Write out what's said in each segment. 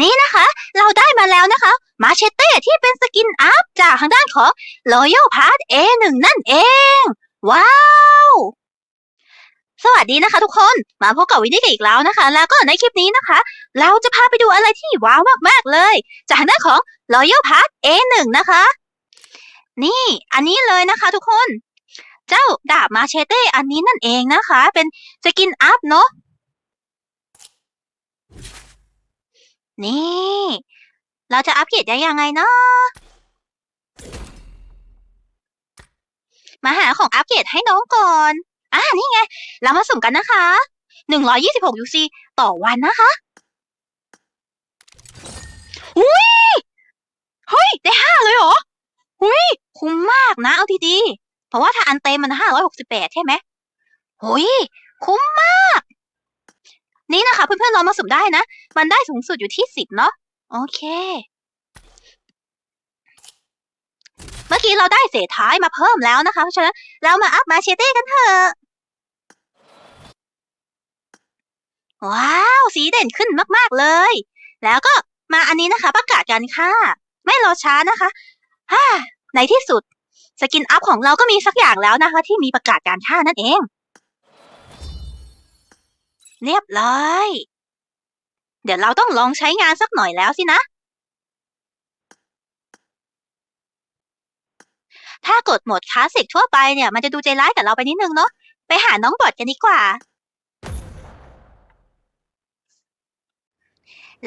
นี่นะคะ เราได้มาแล้วนะคะ มาเชเต้ที่เป็นสกินอัพจากทางด้านของ Royal Pass A1 นั่นเอง ว้าวสวัสดีนะคะทุกคนมาพบกับวินนี่กันอีกแล้วนะคะ แล้วก็ในคลิปนี้นะคะ เราจะพาไปดูอะไรที่ว้าวมากๆเลย จากทางด้านของ Royal Pass A1 นะคะ นี่อันนี้เลยนะคะทุกคน เจ้าดาบมาเชเต้อันนี้นั่นเองนะคะ เป็นสกินอัพเนาะ นี่ เราจะอัปเกรดได้ยังไงเนาะมาหาของอัปเกรดให้น้องก่อน อ่านี่ไง เรามาสุ่มกันนะคะ126 UC ต่อวันนะคะอุ้ยเฮ้ย ได้ห้าเลยเหรออุ้ย คุ้มมากนะ เอาดีๆเพราะว่าถ้าอันเต็มมันห้าร้อยหกสิบแปดใช่ไหมโอ้ย คุ้มมาก นี่นะคะเพื่อนๆลองมาสุ่มได้นะ มันได้สูงสุดอยู่ที่สิบเนาะโอเค เมื่อกี้เราได้เศษท้ายมาเพิ่มแล้วนะคะเพราะฉะนั้นเรามาอัพมาเชเต้กันเถอะว้าว สีเด่นขึ้นมากๆเลย แล้วก็มาอันนี้นะคะ ประกาศกันค่ะ ไม่รอช้านะคะฮ่าในที่สุด สกินอัพของเราก็มีสักอย่างแล้วนะคะ ที่มีประกาศการค่านั่นเอง เรียบร้อย เดี๋ยวเราต้องลองใช้งานสักหน่อยแล้วสินะ ถ้ากดโหมดคลาสสิกทั่วไปเนี่ย มันจะดูใจร้ายกับเราไปนิดนึงเนาะ ไปหาน้องบอดกันดีกว่า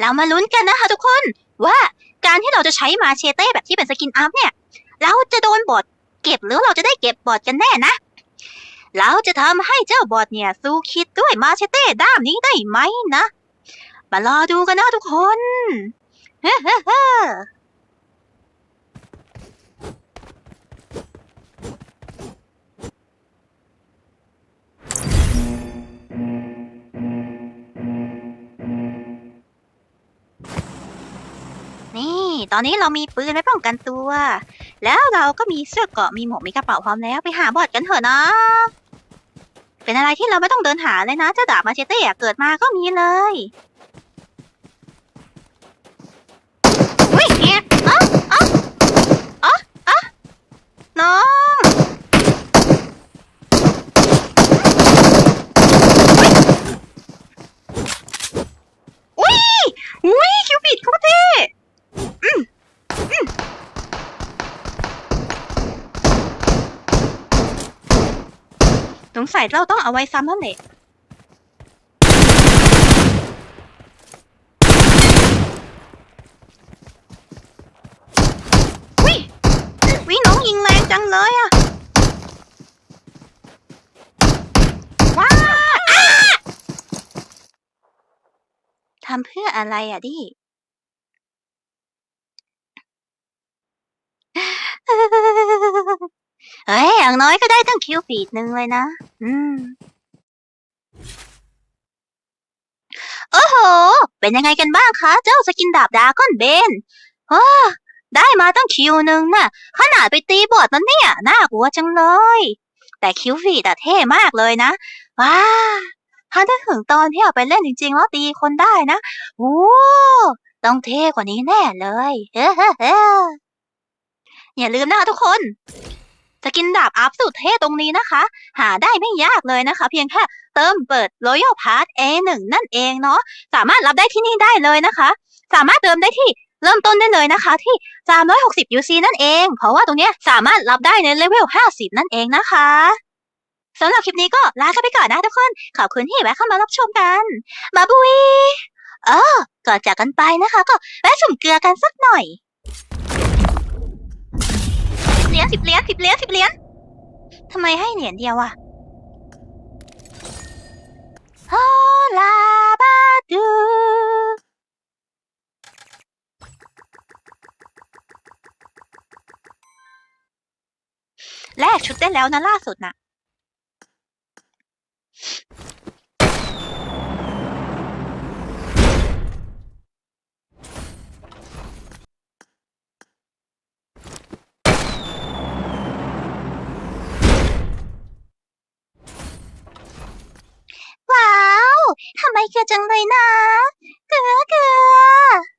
เรามาลุ้นกันนะคะทุกคนว่าการที่เราจะใช้มาเชเต้แบบที่เป็นสกินอัพเนี่ย เราจะโดนบอดเก็บหรือเราจะได้เก็บบอดกันแน่นะ เราจะทำให้เจ้าบอดเนี่ยสู้คิดด้วยมาเชเต้ด้ามนี้ได้ไหมนะ มารอดูกันนะทุกคนเฮ้เฮ้เฮ้นี่ตอนนี้เรามีปืนไว้ป้องกันตัว แล้วเราก็มีเสื้อเกราะมีหมวกมีกระเป๋าพร้อมแล้วไปหาบอดกันเถอะนะ เป็นอะไรที่เราไม่ต้องเดินหาเลยนะเจ้าดาบมาเชเต้อะเกิดมาก็มีเลยแอะเอ๊ะเอ๊ะเอ๊ะเอ๊ะน้องอุ้ยอุ้ยคิวปิดเขาเท่อืมอืม สงสัยเราต้องเอาไว้ซ้ำแล้วแหละวิวิน้องยิงแรงจังเลยอะว้าอ้าทำเพื่ออะไรอะดิ เฮ้ยอย่างน้อยก็ได้ตั้งคิวฟีดหนึ่งเลยนะ อืม โอ้โห เป็นยังไงกันบ้างคะ เจ้าสกินดาบดาก้อนเบนโอ้ได้มาตั้งคิวหนึ่งน่ะ ขนาดไปตีบอดนั้นเนี่ย น่ากลัวจังเลย แต่คิวฟีดอะเท่มากเลยนะ ว้า ถ้าได้ถึงตอนที่เอาไปเล่นจริงๆ แล้วตีคนได้นะโอ้ต้องเท่กว่านี้แน่เลย เฮ้เฮ้เฮ้อย่าลืมนะคะทุกคน สกินดาบอัพสุดเท่ตรงนี้นะคะ หาได้ไม่ยากเลยนะคะ เพียงแค่เติมเปิด Royal Pass A1 นั่นเองเนาะสามารถรับได้ที่นี่ได้เลยนะคะ สามารถเติมได้ที่เริ่มต้นได้เลยนะคะที่ 360 UC นั่นเอง เพราะว่าตรงนี้สามารถรับได้ในเลเวล 50 นั่นเองนะคะสำหรับคลิปนี้ก็ลากันไปก่อนนะทุกคน ขอบคุณที่แวะเข้ามารับชมกัน มาบุยเออก่อนจากกันไปนะคะ ก็แวะสูมเกลือกันสักหน่อย เหรียญสิบเหรียญสิบเหรียญสิบเหรียญทำไมให้เหรียญเดียวอะโอลาบาดูแลกชุดได้แล้วนะล่าสุดน่ะ 一个正对那哥哥。